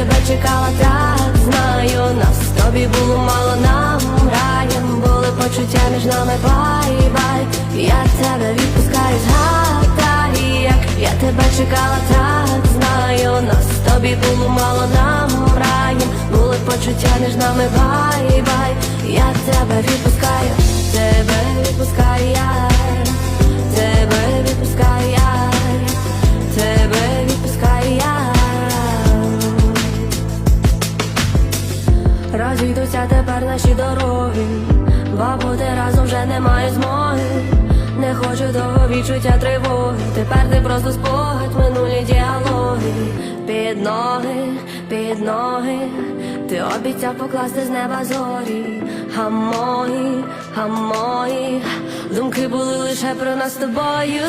тебе чекала, так знаю, нас тобі було мало нам раєм, були почуття між нами бай-бай. Я тебе відпускаю, згадай, як я тебе чекала, так знаю, нас з тобі було мало нам раєм, були почуття між нами бай-бай. Я тебе відпускаю, Розійдуться тепер наші дороги, бо бути разом вже немає змоги. Не хочу того відчуття тривоги. Тепер ти просто спогад, минулі діалоги. Під ноги, під ноги. Ти обіцяв покласти з неба зорі. А мої, а мої думки були лише про нас з тобою.